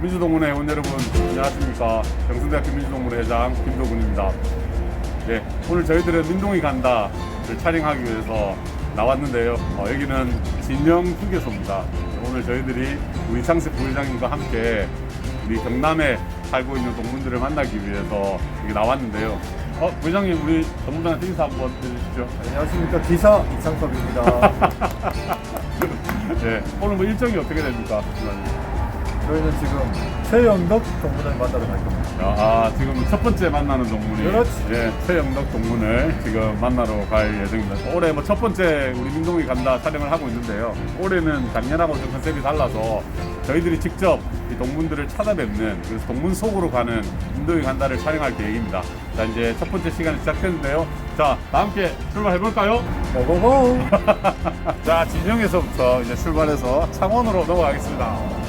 민주동문회 회원 여러분 안녕하십니까 경sun대학교 민주동문회 회장 김도군입니다. 네, 오늘 저희들은 민동이 간다를 촬영하기 위해서 나왔는데요. 어, 여기는 진영 휴게소입니다. 오늘 저희들이 우리 창세 부회장님과 함께 우리 경남에 살고 있는 동문들을 만나기 위해서 여기 나왔는데요. 어, 부회장님 우리 동문들한테 인사 한번 해주시죠. 안녕하십니까 기사 이창섭입니다. 네, 오늘 뭐 일정이 어떻게 됩니까? 저희는 지금 최영덕 동문을 만나러 갈 겁니다. 아, 지금 첫 번째 만나는 동문이 그렇지. 예, 최영덕 동문을 지금 만나러 갈 예정입니다. 올해 뭐 첫 번째 우리 민동이 간다 촬영을 하고 있는데요. 올해는 작년하고 좀 컨셉이 달라서 저희들이 직접 이 동문들을 찾아뵙는 그래서 동문 속으로 가는 민동이 간다를 촬영할 계획입니다. 자, 이제 첫 번째 시간이 시작했는데요. 자, 다 함께 출발해 볼까요? 고고고! 자, 진영에서부터 이제 출발해서 창원으로 넘어가겠습니다.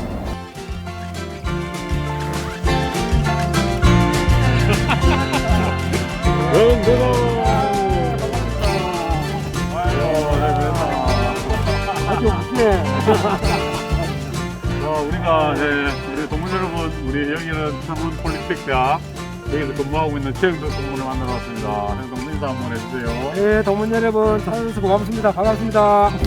어, 우리가 예, 우리 동문 여러분, 우리 여기는 창원 폴리텍 대학 여기서 근무하고 있는 최영도 동문을 만나러 왔습니다. 동문 인사 한번 해주세요. 네, 동문 여러분, 찾아주셔서 고맙습니다. 반갑습니다.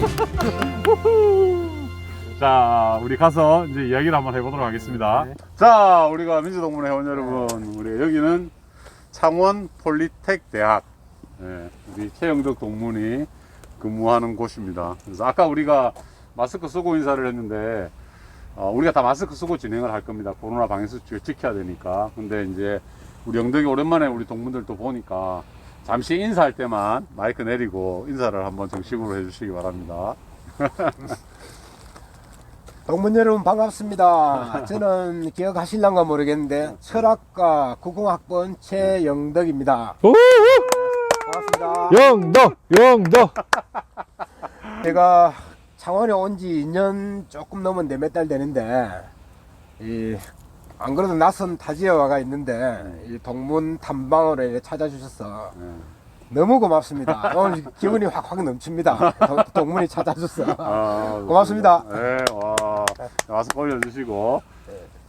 자, 우리 가서 이제 이야기를 한번 해보도록 하겠습니다. 자, 우리가 민주동문회 회원 여러분, 우리 여기는 창원 폴리텍 대학, 예, 우리 최영덕 동문이 근무하는 곳입니다. 그래서 아까 우리가 마스크 쓰고 인사를 했는데, 어, 우리가 다 마스크 쓰고 진행을 할 겁니다. 코로나 방역 수칙을 지켜야 되니까. 근데 이제 우리 영덕이 오랜만에 우리 동문들도 보니까 잠시 인사할 때만 마이크 내리고 인사를 한번 정식으로 해주시기 바랍니다. 동문 여러분, 반갑습니다. 저는 기억하실란가 모르겠는데, 철학과 90학번 최영덕입니다. 반갑습니다. 영덕 영덕 제가 창원에 온 지 2년 조금 넘었는데 몇 달 되는데 이, 안 그래도 낯선 타지에 와가 있는데 이 동문 탐방으로 이렇게 찾아주셔서 예. 너무 고맙습니다. 오늘 기분이 확 확 넘칩니다. 동- 동문이 찾아줘서 아, 고맙습니다. 네, 와, 마스크 올려주시고,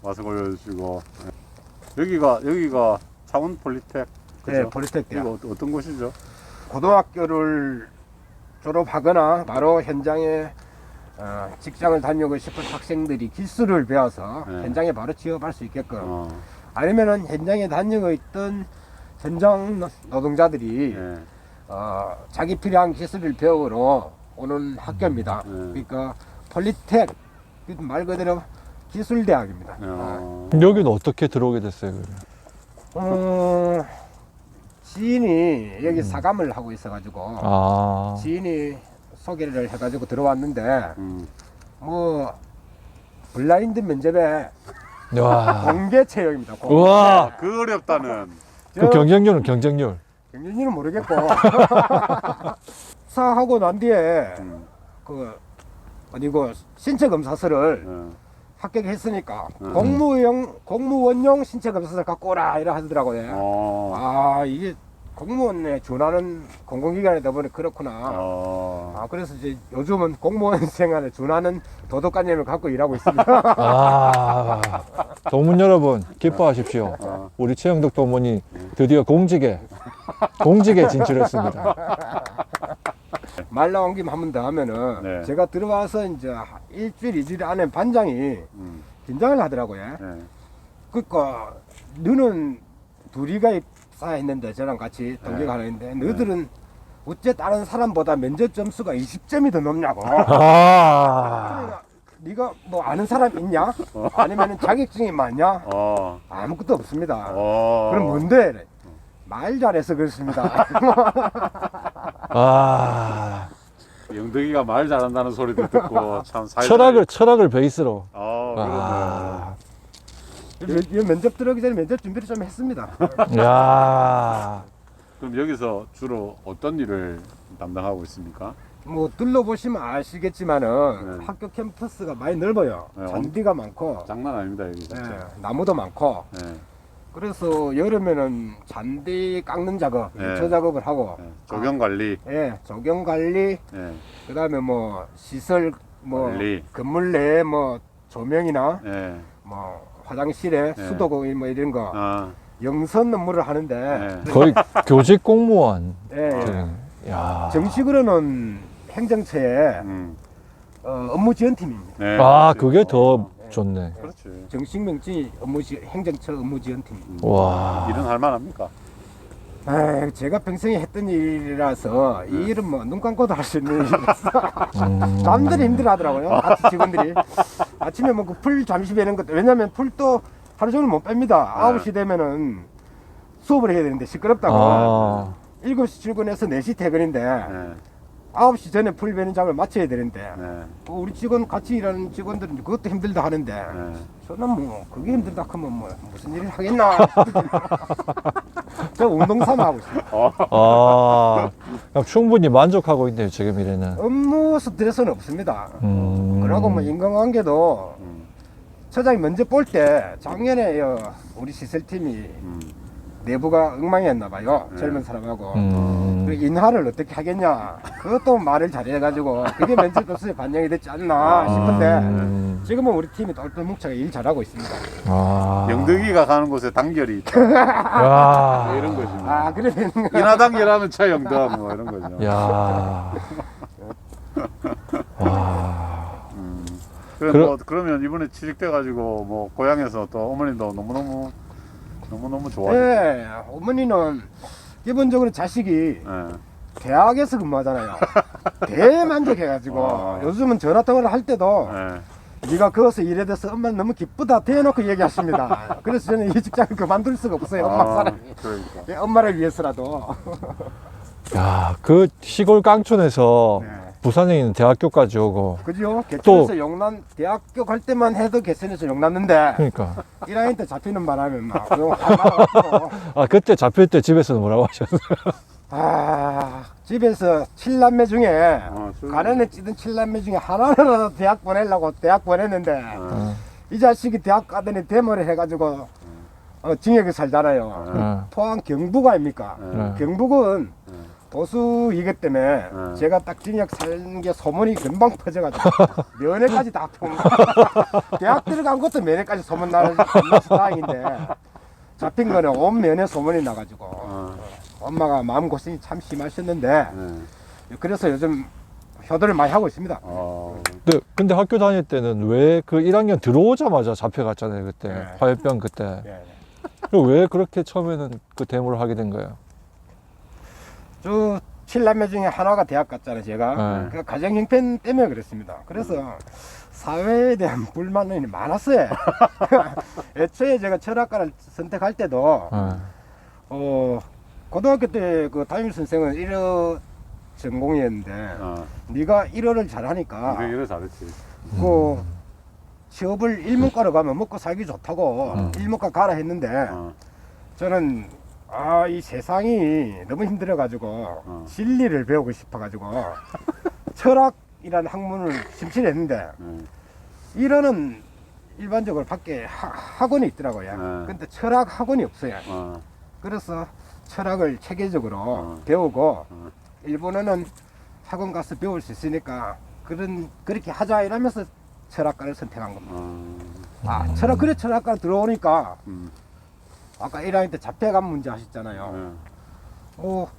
마스크 올려주시고. 네. 여기가 여기가 창원 폴리텍, 그죠? 네, 폴리텍 대학. 이거 어- 어떤 곳이죠? 고등학교를 졸업하거나 바로 현장에 어, 직장을 다니고 싶은 학생들이 기술을 배워서 네. 현장에 바로 취업할 수 있게끔 어, 아니면은 현장에 다니고 있던 현장 노- 노동자들이 네. 어, 자기 필요한 기술을 배우러 오는 학교입니다. 네. 그러니까 폴리텍 그 말 그대로 기술 대학입니다. 어, 여기는 어떻게 들어오게 됐어요? 그러면? 어, 지인이 여기 사감을 하고 있어가지고 아 지인이 소개를 해가지고 들어왔는데 음, 뭐 블라인드 면접에 와. 공개 채용입니다. 공개. 우와. 아, 그 어렵다는. 그 경쟁률은 경쟁률. 경준이는 모르겠고 사하고 난 뒤에 음, 그 어디고 신체 검사서를 네. 합격했으니까 음. 공무용 공무원용 신체 검사서를 갖고 오라 이래 하더라고요. 어, 아 이게 공무원에 준하는 공공기관이다 보니 그렇구나. 어, 아 그래서 이제 요즘은 공무원 생활에 준하는 도덕관념을 갖고 일하고 있습니다. 아 도문 여러분 기뻐하십시오. 어, 우리 최영덕 도문이 드디어 공직에 공직에 진출했습니다. 말 나온 김에 한 번 더 하면은 네. 제가 들어와서 이제 일주일 이주일 안에 반장이 음, 긴장을 하더라고요. 네. 그러니까 너는 둘이가 입사했는데 저랑 같이 동기가 하나 있는데 너희들은 어째 다른 사람보다 면접 점수가 20점이 더 높냐고. 아 그러니까 네가 뭐 아는 사람 있냐? 아니면 자격증이 많냐? 어, 아무것도 없습니다. 어. 그럼 뭔데? 말 잘해서 그렇습니다. 아, 영덕이가 말 잘한다는 소리도 듣고 참 살. 철학을 철학을 베이스로. 어, 그렇네요. 아, 이 면접 들어오기 전에 면접 준비를 좀 했습니다. 야, 그럼 여기서 주로 어떤 일을 담당하고 있습니까? 뭐 둘러보시면 아시겠지만은 네. 학교 캠퍼스가 많이 넓어요. 네, 잔디가 많고, 장난 아닙니다 여기 진짜. 예, 나무도 많고. 네. 그래서 여름에는 잔디 깎는 작업, 네. 유초 작업을 하고, 네. 조경 관리. 예, 조경 관리, 네. 그다음에 뭐 시설, 뭐 관리. 건물 내에 뭐 조명이나 네. 뭐 화장실에 네. 수도고 뭐 이런 거 아, 영선 업무를 하는데 네. 거의 교직 공무원. 예, 예. 네. 야. 정식으로는 행정처의 음, 어, 업무 지원팀입니다. 네. 아. 그게 더 어, 좋네. 그렇지. 정식 명칭이 업무 지, 행정처 업무 지원팀. 음. 와. 일은 할 만합니까? 아, 제가 평생에 했던 일이라서 이 네. 일은 뭐 눈 감고도 할 수 있는 일이라서 음. 남들이 힘들어하더라고요. 같이 직원들이 아침에 뭐 그 풀 잠시 빼는 것도 왜냐면 풀도 하루 종일 못 뺍니다. 네. 9시 되면은 수업을 해야 되는데 시끄럽다고. 아. 7시 출근해서 4시 퇴근인데 네. 9시 전에 풀 베는 작업을 마쳐야 되는데 네. 뭐 우리 직원 같이 일하는 직원들은 그것도 힘들다 하는데 네. 저는 뭐 그게 힘들다 하면 뭐 무슨 일을 하겠나 저 운동 삼아 하고 있어요 어, 아. 그럼 충분히 만족하고 있네요, 지금 이래는. 업무 스트레스는 없습니다 음. 그러고 뭐 인간관계도 음, 처장이 먼저 볼 때 작년에 요 우리 시설팀이 음, 내부가 엉망이었나 봐요 네. 젊은 사람하고 음. 그 인하를 어떻게 하겠냐 그것도 말을 잘해가지고 그게 면접 접수에 반영이 됐지 않나 싶은데 음. 지금은 우리 팀이 똘똘 뭉쳐가 일 잘하고 있습니다 아. 영덕이가 가는 곳에 단결이 있다. 야. 뭐 이런 거지. 뭐. 아 그래 되는 거 인하 단결하면 차영덕 뭐 이런 거죠. 야. 와. 음. 그래, 그러- 뭐, 그러면 이번에 취직돼 가지고 뭐 고향에서 또 어머님도 너무 너무 너무 너무 좋아하죠. 네, 어머니는 기본적으로 자식이 네. 대학에서 근무하잖아요. 대만족해가지고 아. 요즘은 전화 통화를 할 때도 네. 네가 거기서 일에 대해서 엄마는 너무 기쁘다 대놓고 얘기하십니다. 그래서 저는 이 직장을 그만둘 수가 없어요. 엄마 아, 사랑이. 그러니까. 예, 엄마를 위해서라도. 야, 그 시골 깡촌에서 네. 부산에 있는 대학교까지 오고. 그죠? 개천에서 용남 대학교 갈 때만 해도 개천에서 용났는데 그러니까. 1학년 때 잡히는 바람에 막 그거 화나고 아, 그때 잡힐 때 집에서는 뭐라고 하셨어요? 아 집에서 칠남매 중에 어, 술- 가난에 찌든 칠남매 중에 하나라도 대학 보내려고 대학 보냈는데 어, 이 자식이 대학 가더니 대머리 해가지고 어, 징역에 살잖아요. 어. 포항 경북 아닙니까? 네. 네. 경북은 네. 보수 이것 때문에 네. 제가 딱 징역 산게 소문이 금방 퍼져가지고 면회까지 다 통. 대학 들어간 것도 면회까지 소문 나는 다행인데 잡힌 거는 온 면회 소문이 나가지고 어, 엄마가 마음 고생이 참 심하셨는데 네. 그래서 요즘 효도를 많이 하고 있습니다. 어, 근데, 근데 학교 다닐 때는 왜 그 1학년 들어오자마자 잡혀갔잖아요, 그때. 네. 화열병 그때. 예. 그리고 왜 그렇게 처음에는 그 데모를 하게 된 거예요? 저 칠남매 중에 하나가 대학 갔잖아요, 제가. 네. 그 가정 형편 때문에 그랬습니다. 그래서 사회에 대한 불만이 많았어요. 애초에 제가 철학과를 선택할 때도 네. 어 고등학교 때 그 담임 선생은 1어 전공이었는데 어, 네가 1어를 잘하니까 이래 이래 잘했지. 그 취업을 일문과로 가면 먹고 살기 좋다고 음. 일문과 가라 했는데 어, 저는 아 이 세상이 너무 힘들어 가지고 어. 진리를 배우고 싶어 가지고 철학이라는 학문을 심취했는데 네. 이러는 일반적으로 밖에 하, 학원이 있더라고요. 네. 근데 철학 학원이 없어요. 어, 그래서 철학을 체계적으로 어. 배우고 어. 일본어는 학원 가서 배울 수 있으니까 그런 그렇게 하자 이러면서 철학과를 선택한 겁니다. 어, 아 철학 그래 철학과 들어오니까 음, 아까 1학년 때 잡혀간 문제 하셨잖아요. 네. 뭐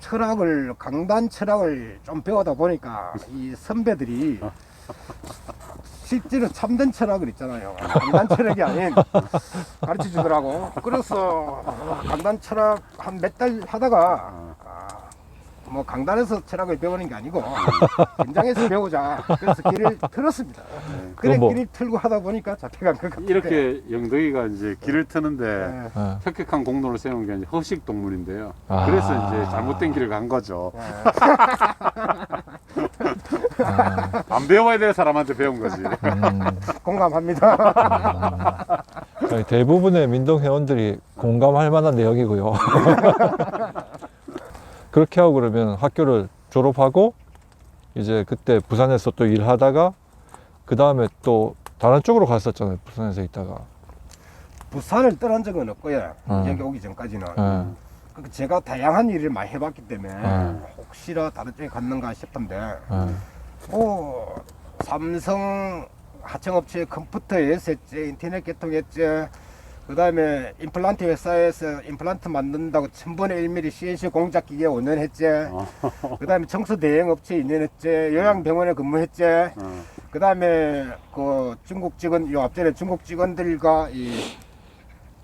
철학을 강단 철학을 좀 배우다 보니까 이 선배들이 실제로 참된 철학을 있잖아요. 강단 철학이 아닌 가르쳐 주더라고. 그래서 강단 철학 한 몇 달 하다가 아, 뭐 강단에서 철학을 배우는 게 아니고 현장에서 배우자. 그래서 길을 틀었습니다. 그래 그럼 뭐- 길을 틀고 하다 보니까 잡혀간 것 같아요. 이렇게 영덕이가 이제 길을 트는데 네. 네. 혁혁한 공로를 세운 게 이제 허식 동물인데요. 아. 그래서 이제 잘못된 길을 간 거죠. 네. 안 배워야 될 사람한테 배운 거지. 음. 공감합니다. 아니, 대부분의 민동 회원들이 공감할 만한 내용이고요. 그렇게 하고 그러면 학교를 졸업하고 이제 그때 부산에서 또 일하다가 그 다음에 또 다른 쪽으로 갔었잖아요. 부산에서 있다가. 부산을 떠난 적은 없고요. 어. 여기 오기 전까지는. 예. 그 제가 다양한 일을 많이 해봤기 때문에 어. 혹시나 다른 쪽에 갔는가 싶은데 예. 어, 삼성 하청업체 컴퓨터에서 했지 인터넷 개통했지 그 다음에 임플란트 회사에서 임플란트 만든다고 천분의 1mm CNC 공작 기계 5년 했지 그 다음에 청소 대행 업체 2년 했지 요양병원에 근무했지 어. 그 다음에 그 중국 직원 요 앞전에 중국 직원들과 이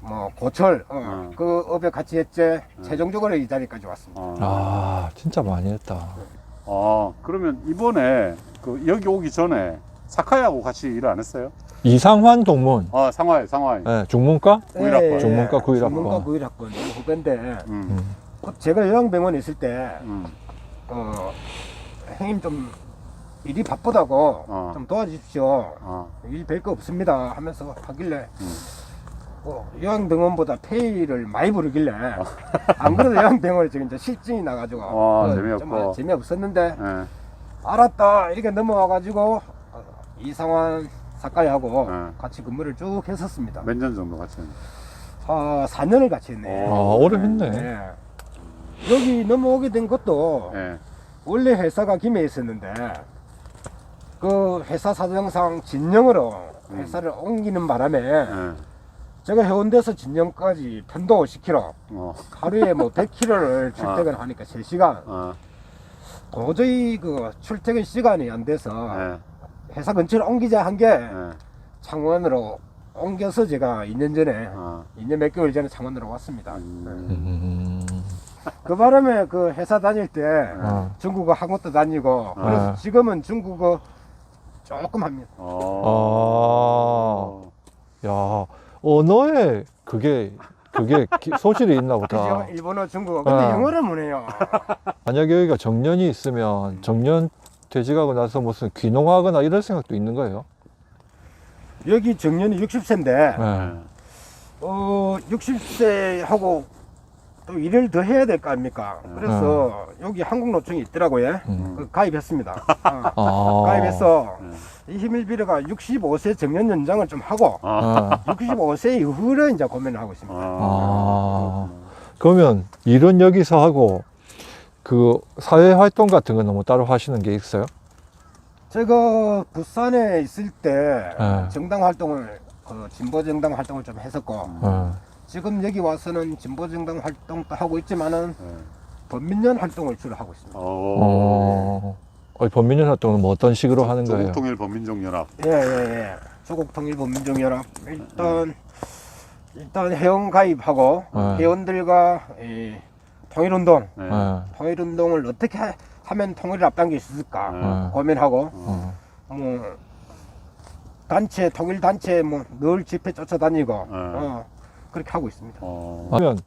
뭐 고철 어, 어. 그 업에 같이 했지 최종적으로 이 자리까지 왔습니다. 어. 아 진짜 많이 했다. 아, 그러면 이번에 그 여기 오기 전에 사카이하고 같이 일 안 했어요? 이상환 동문, 아, 상하이, 상하이. 네, 중문과? 구일학번. 전문가 구일학번. 전문가 구일학번 후배인데 음, 음. 그 제가 요양병원에 있을 때 음. 어, 형님 좀 일이 바쁘다고 어. 좀 도와주십시오. 아, 일별 거 없습니다 하면서 하길래 음. 어, 요양병원보다 페이를 많이 부르길래 안 그래도 요양병원에 지금 이제 실증이 나가지고 와, 어, 재미없고. 좀 재미없었는데 예. 알았다 이렇게 넘어와가지고 어, 이상환 사카이하고 네. 같이 근무를 쭉 했었습니다. 몇 년 정도 같이 했는데? 어, 4년을 같이 했네. 아 오래 했네. 네. 여기 넘어오게 된 것도 예. 원래 회사가 김해에 있었는데 그 회사 사정상 진영으로 음. 회사를 옮기는 바람에 예. 제가 해운대에서 진영까지 편도 50km 어, 하루에 뭐 100km를 출퇴근하니까 3시간 어, 도저히 그 출퇴근 시간이 안 돼서 예. 회사 근처로 옮기자 한게 예. 창원으로 옮겨서 제가 2년 전에 어. 2년 몇 개월 전에 창원으로 왔습니다. 음. 그 바람에 그 회사 다닐 때 어. 중국어 학원도 다니고 그래서 아. 지금은 중국어 조금 합니다. 어. 아, 야 언어에 그게 그게 기- 소질이 있나 보다. 그죠? 일본어, 중국어. 근데 아. 영어를 못해요. 만약에 여기가 정년이 있으면 정년 퇴직하고 나서 무슨 귀농하거나 이럴 생각도 있는 거예요. 여기 정년이 60세인데 네. 어 60세하고 또 일을 더 해야 될 거 아닙니까? 그래서 여기 한국노총이 있더라고요. 음. 그 가입했습니다. 어, 아. 가입해서 네. 이 힘일비례가 65세 정년 연장을 좀 하고 아. 아. 65세 이후로 이제 고민을 하고 있습니다. 아. 그러면 일은 여기서 하고 그 사회 활동 같은 거는 뭐 따로 하시는 게 있어요? 제가 부산에 있을 때 네. 정당 활동을 그 진보 정당 활동을 좀 했었고 어. 지금 여기 와서는 진보 정당 활동도 하고 있지만은 네. 범민련 활동을 주로 하고 있습니다. 어. 어, 범민련 활동은 뭐 어떤 식으로 하는 거예요? 조국통일 범민족연합. 예예예. 조국통일 범민정연합 일단 일단 회원 가입하고 네. 회원들과 이 통일운동 네. 네. 통일운동을 어떻게 하- 하면 통일을 앞당길 수 있을까 네. 고민하고 어. 뭐 단체 통일 단체 뭐 늘 집회 쫓아다니고 어, 그렇게 하고 있습니다. 어. 그러면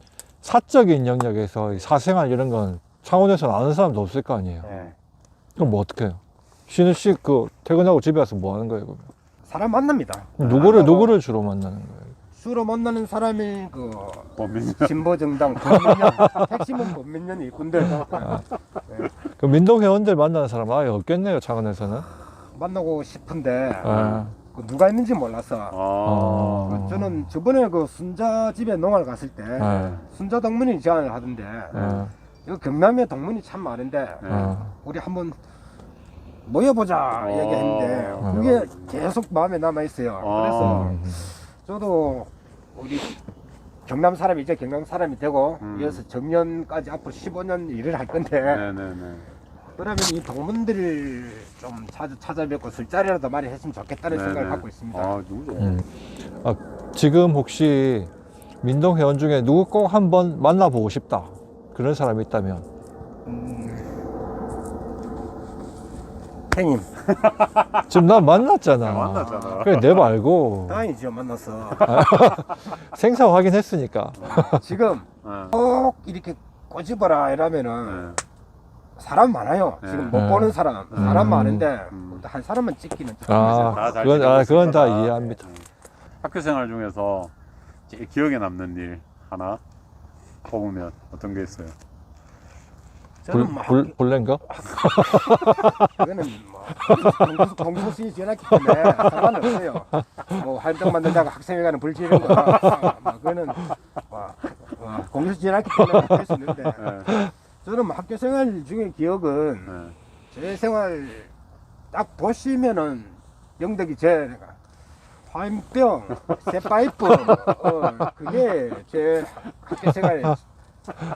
사적인 영역에서 이 사생활 이런 건 창원에서는 아는 사람도 없을 거 아니에요. 예. 그럼 뭐 어떻게 해요? 쉬는 시, 그, 퇴근하고 집에 와서 뭐 하는 거예요, 그러면? 사람 만납니다. 누구를, 만나고 누구를 주로 만나는 거예요? 주로 만나는 사람이 그. 진보 정당 범민련 핵심은 범민련 일꾼들 그 민동 회원들 만나는 사람 아예 없겠네요, 창원에서는. 만나고 싶은데 아. 그 누가 있는지 몰라서 아. 어. 저는 저번에 그 순자 집에 농활 갔을 때 네. 순자 동문이 제안을 하던데 어. 여기 경남에 동문이 참 많은데 네. 어. 우리 한번 모여보자 어. 얘기했는데 어. 그게 계속 마음에 남아 있어요. 어. 그래서 음. 저도 우리 경남 사람이 이제 경남 사람이 되고 음. 이어서 정년까지 앞으로 15년 일을 할 건데 네네네. 그러면 이 동문들을 좀 자주 찾아뵙고 술자리라도 많이 했으면 좋겠다는 네네. 생각을 갖고 있습니다. 아, 누구죠? 음. 아, 지금 혹시 민동 회원 중에 누구 꼭 한번 만나보고 싶다. 그런 사람이 있다면. 형님 지금 난 만났잖아. 아, 만났잖아. 그래, 내 말고. 다행이죠 만나서 생사 확인했으니까. 지금 네. 꼭 이렇게 꼬집어라 이러면은 네. 사람 많아요. 네. 지금 못 네. 보는 사람 사람 음. 많은데 음. 한 사람만 찍기는 좀 아, 다 잘 그건, 지내고 아, 그건 다. 이해합니다. 학교 생활 중에서 제일 기억에 남는 일 하나 뽑으면 어떤 게 있어요? 불, 저는 뭐 불, 불렌가? 그거는 뭐 공소신이 지어놨기 때문에 상관없어요. 뭐 활동 만든다고 학생회 가는 불지 이런 거 뭐, 그거는 뭐, 뭐, 공소 지어놨기 때문에 할 수 있는데 네. 저는 뭐 학교 생활 중에 기억은 네. 제 생활 딱 보시면은 영덕이 제 화염병, 새 파이프, 어, 그게 제 학교 생활에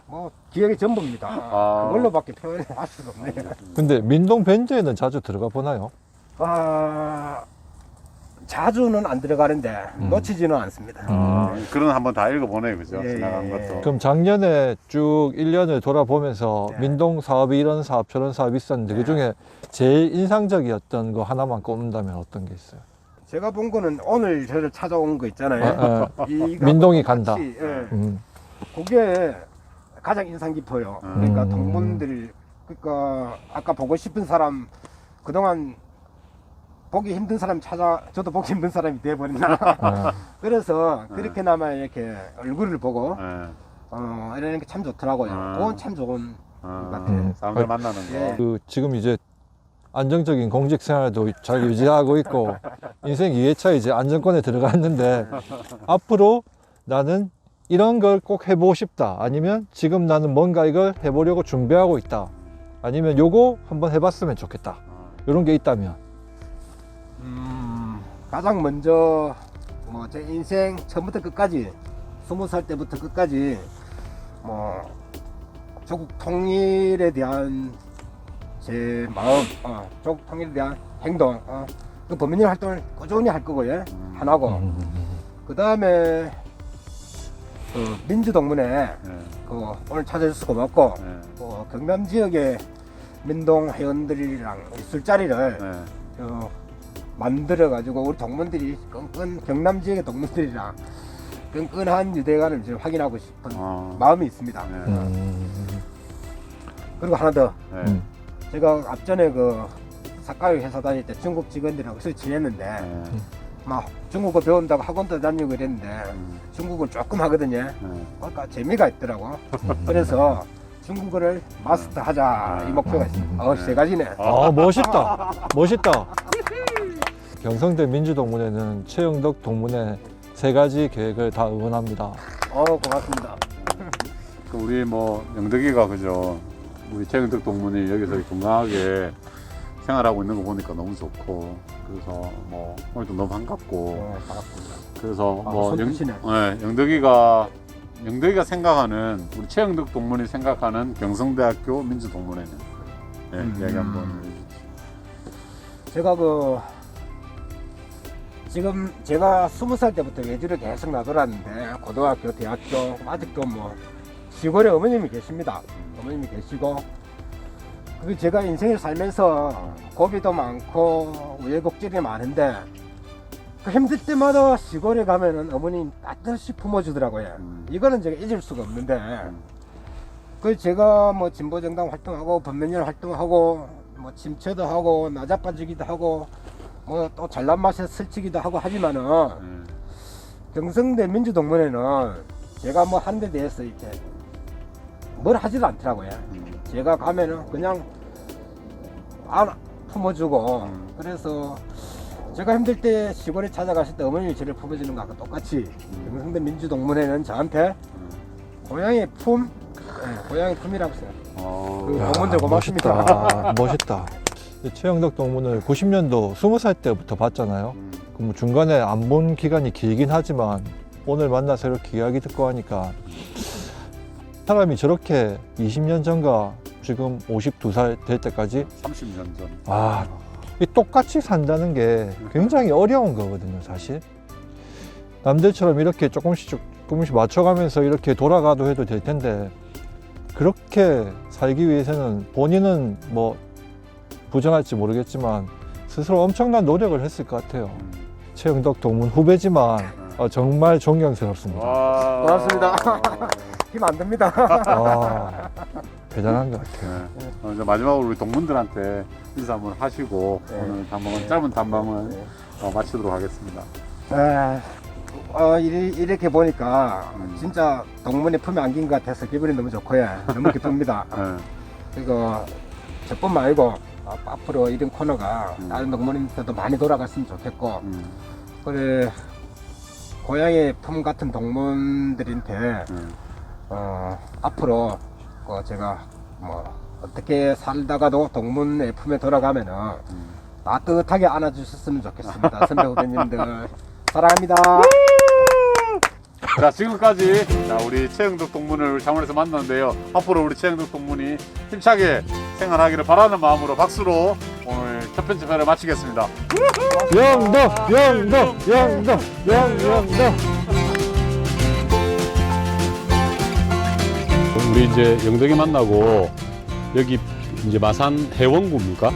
뭐 기억의 전부입니다. 아. 그걸로밖에 표현을 할 수가 없네요. 근데 민동 밴드에는 자주 들어가 보나요? 아, 자주는 안 들어가는데 음. 놓치지는 않습니다. 아. 음, 그런 한번 다 읽어보네요, 그죠? 예, 지나간 예. 것도. 그럼 작년에 쭉 1년을 돌아보면서 네. 민동 사업이 이런 사업 저런 사업이 있었는데 네. 그중에 제일 인상적이었던 거 하나만 꼽는다면 어떤 게 있어요? 제가 본 거는 오늘 저를 찾아온 거 있잖아요. 아, 아, 이거 민동이 간다. 같이, 예. 음. 그게 가장 인상 깊어요. 그러니까 음. 동문들 그러니까 아까 보고 싶은 사람 그동안 보기 힘든 사람 찾아 저도 보기 힘든 사람이 돼버렸나. 아, 그래서 네. 그렇게나마 이렇게 얼굴을 보고 예. 어 이러는 게 참 좋더라고요. 음. 그건 참 좋은 어, 같아요. 사람들 만나는 거. 예. 그 지금 이제 안정적인 공직 생활도 잘 유지하고 있고 인생 2회차 이제 안정권에 들어갔는데 앞으로 나는 이런 걸 꼭 해보고 싶다 아니면 지금 나는 뭔가 이걸 해보려고 준비하고 있다 아니면 요거 한번 해봤으면 좋겠다 어. 이런 게 있다면 음, 가장 먼저 뭐 제 인생 처음부터 끝까지 스무 살 때부터 끝까지 뭐 조국 통일에 대한 제 마음, 어, 조국 통일에 대한 행동, 어, 그 범인의 활동을 꾸준히 할 거고요. 음. 하나고 음. 그 다음에 그 민주 동문회 예. 그 오늘 찾아주셔서 고맙고 예. 그 경남 지역의 민동 회원들이랑 이 술자리를 예. 어, 만들어 가지고 우리 동문들이 끈끈 경남 지역의 동문들이랑 끈끈한 유대관을 이제 확인하고 싶은 어. 마음이 있습니다. 예. 음. 그리고 하나 더 예. 음. 제가 앞전에 그 사카이 회사 다닐 때 중국 직원들하고 술 지냈는데 예. 막 중국어 배운다고 학원도 다니고 그랬는데 음. 중국을 조금 하거든요. 예. 그러니까 재미가 있더라고. 음. 그래서 중국어를 마스터하자 이 목표가 있습니다. 어, 세 가지네. 아 멋있다 멋있다 경성대 민주동문회는 최영덕 동문회 세 가지 계획을 다 응원합니다 어, 고맙습니다. 그 우리 뭐 영덕이가 그죠 우리 최영덕 동문이 여기서 건강하게 생활하고 있는 거 보니까 너무 좋고 그래서 뭐 오늘도 너무 반갑고 어, 반갑습니다. 그래서 아, 뭐 손 영, 드시네. 예, 영덕이가 영덕이가 생각하는 우리 최영덕 동문이 생각하는 경성대학교 민주동문회는 예, 음. 이야기 한번 해주세요. 제가 그 지금 제가 스무 살 때부터 외주를 계속 나돌았는데 고등학교, 대학교 아직도 뭐 시골에 어머님이 계십니다. 어머님이 계시고 그 제가 인생을 살면서 고비도 많고 우여곡절이 많은데 그 힘들 때마다 시골에 가면은 어머님 따뜻이 품어주더라고요. 음. 이거는 제가 잊을 수가 없는데 음. 그 제가 뭐 진보정당 활동하고 범면연 활동하고 뭐 침체도 하고 나자빠지기도 하고 뭐 또 잘난 맛에 스치기도 하고 하지만은 예. 경성대 민주동문회는 제가 뭐 하는 데 대해서 이렇게 뭘 하지도 않더라고요. 음. 제가 가면은 그냥 안 품어주고 음. 그래서 제가 힘들 때 시골에 찾아가실 때 어머님이 저를 품어주는 거하고 똑같이 음. 경성대 민주동문회는 저한테 음. 고향의 품, 네, 고향의 품이라고 생각해요. 어, 그 야, 동문들 고맙습니다. 멋있다 멋있다 최영덕 동문을 90년도 20살 때부터 봤잖아요 음. 그뭐 중간에 안 본 기간이 길긴 하지만 오늘 만나서 이렇게 이야기 듣고 하니까 사람이 저렇게 20년 전과 지금 52살 될 때까지 30년 전. 아, 이 똑같이 산다는 게 굉장히 어려운 거거든요, 사실. 남들처럼 이렇게 조금씩 조금씩 맞춰가면서 이렇게 돌아가도 해도 될 텐데 그렇게 살기 위해서는 본인은 뭐 부정할지 모르겠지만 스스로 엄청난 노력을 했을 것 같아요. 음. 최영덕 동문 후배지만 어, 정말 존경스럽습니다. 와. 고맙습니다. 힘안 듭니다. 아, 대단한 것 같아요. 네. 어, 이제 마지막으로 우리 동문들한테 인사 한번 하시고 네. 오늘 단방은 네. 짧은 단방은 네. 어, 마치도록 하겠습니다. 에, 어, 이리- 이렇게 보니까 음. 진짜 동문에 품에 안긴 것 같아서 기분이 너무 좋고요. 너무 기쁩니다. 네. 그리고 저뿐만 아니고 어, 앞으로 이런 코너가 음. 다른 동문인들도 많이 돌아갔으면 좋겠고 음. 그래 고향의 품 같은 동문들한테 음. 어, 앞으로 그 제가 뭐 어떻게 살다가도 동문의 품에 돌아가면은 음. 따뜻하게 안아주셨으면 좋겠습니다. 선배 후배님들 사랑합니다. 자 지금까지 자, 우리 최영덕 동문을 창원에서 만났는데요. 앞으로 우리 최영덕 동문이 힘차게 생활하기를 바라는 마음으로 박수로 오늘 첫 번째 회를 마치겠습니다. 영덕, 영덕, 영덕, 영영덕. 우리 이제 영덕에 만나고 여기 이제 마산 해원구입니까?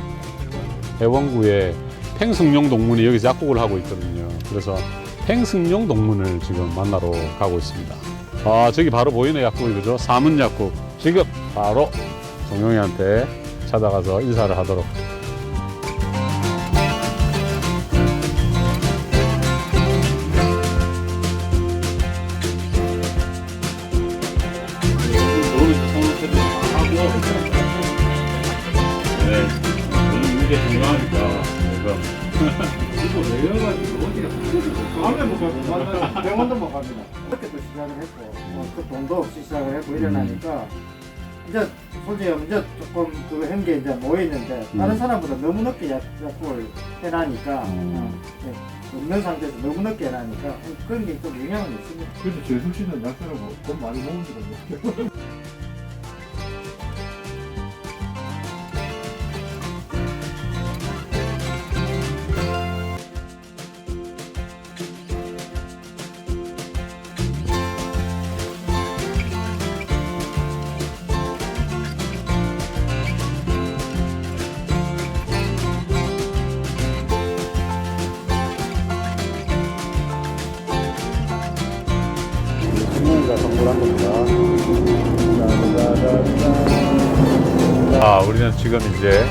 해원구에 팽승용 동문이 여기서 약국을 하고 있거든요. 그래서 팽승용 동문을 지금 만나러 가고 있습니다. 아 저기 바로 보이네 약국이 그죠? 사문 약국 지금 바로 정용이한테 찾아가서 인사를 하도록. 이제 조금 이제 모여 있는데 다른 사람보다 너무 늦게 약- 약국을 해놔니까 음. 어, 예, 없는 상태에서 너무 늦게 해놔니까 그런 게 좀 영향은 있습니다. 그래도 재수 씨는 약사라고 돈 많이 모은 줄 알았 아, 우리는 지금 이제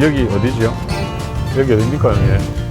여기 어디죠? 여기 어딥니까, 형님?